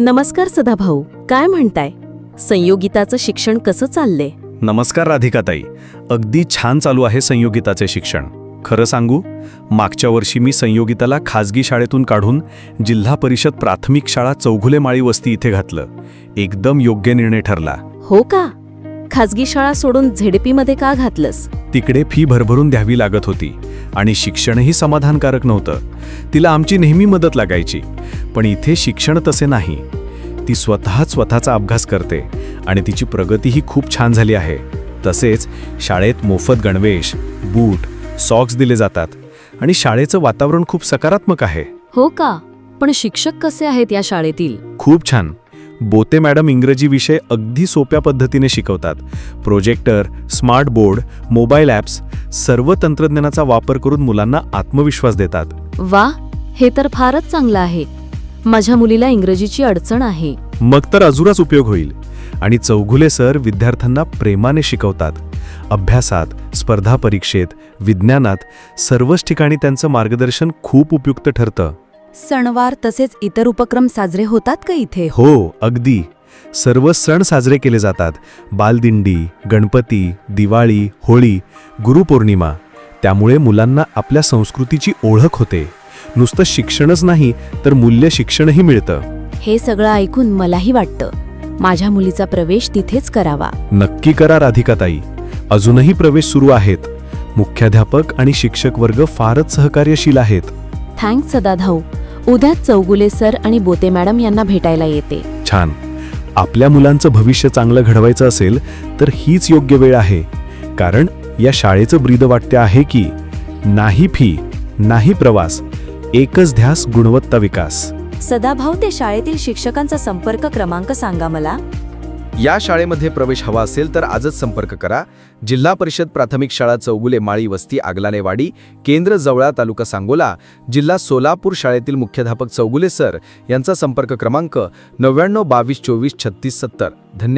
नमस्कार सदाभाऊ काय म्हणताय? संयोगिताचं शिक्षण कसं चाललंय? नमस्कार राधिकाताई. अगदी छान चालू आहे संयोगिताचे शिक्षण. खरं सांगू मागच्या वर्षी मी संयोगिताला खाजगी शाळेतून काढून जिल्हा परिषद प्राथमिक शाळा चौघुले माळी वस्ती इथे घातलं. एकदम योग्य निर्णय ठरला. हो का? खाजगी शाळा सोडून झेडपी मध्ये का घातलंस? तिकडे फी भरभरून द्यावी लागत होती आणि शिक्षणही समाधानकारक नव्हतं. तिला आमची नेहमी मदत लागायची पण इथे शिक्षण तसे नाही. ती स्वतःच स्वतःचा अभ्यास करते आणि तिची प्रगतीही खूप छान झाली आहे. तसेच शाळेत मोफत गणवेश बूट सॉक्स दिले जातात आणि शाळेचं वातावरण खूप सकारात्मक आहे. हो का? पण शिक्षक कसे आहेत या शाळेतील? खूप छान. बोते मॅडम इंग्रजी विषय अगदी सोप्या पद्धतीने शिकवतात. Projector smart board mobile apps सर्व तंत्रज्ञानाचा वापर करून मुलांना आत्मविश्वास देतात. वा हे तर फारच चांगलं आहे. माझ्या मुलीला इंग्रजीची अडचण आहे. मग तर अजूनच उपयोग होईल. आणि चौघुले सर विद्यार्थ्यांना प्रेमाने शिकवतात. अभ्यासात स्पर्धा परीक्षेत विज्ञानात सर्वच ठिकाणी त्यांचं मार्गदर्शन खूप उपयुक्त ठरतं. सणवार तसेच इतर उपक्रम साजरे होतात का इथे? हो अगदी. सर्व सण साजरे केले जातात. बालदिंडी गणपती दिवाळी होळी गुरुपौर्णिमा. त्यामुळे मुलांना आपल्या संस्कृतीची ओळख होते. नुसतं शिक्षणच नाही तर मूल्य शिक्षणही मिळतं. हे सगळं ऐकून मलाही वाटतं. माझ्या मुलीचा प्रवेश तिथेच करावा. नक्की करा राधिकाताई. अजूनही प्रवेश सुरू आहेत. मुख्याध्यापक आणि शिक्षक वर्ग फारच सहकार्यशील आहेत. थँक्स सदाभाऊ. उद्या चौगुले सर आणि बोते मॅडम यांना भेटायला येते. छान. आपल्या मुलांचं भविष्य चांगलं घडवायचं असेल तर हीच योग्य वेळ आहे. कारण या शाळेचं ब्रीद वाटते आहे की नाही फी नाही प्रवास एकच ध्यास गुणवत्ता विकास. सदाभाऊ ते शाळेतील शिक्षकांचा संपर्क क्रमांक सांगा मला. या शाळेमध्ये प्रवेश हवा असेल तर आजच संपर्क करा. जिल्हा परिषद प्राथमिक शाळा चौगुले माळी वस्ती आगलानेवाडी केंद्र जवळा तालुका सांगोला जिल्हा सोलापूर शाळेतील मुख्याध्यापक चौगुले सर यांचा संपर्क क्रमांक नव्याण्णव बावीस चोवीस छत्तीस सत्तर. धन्यवाद.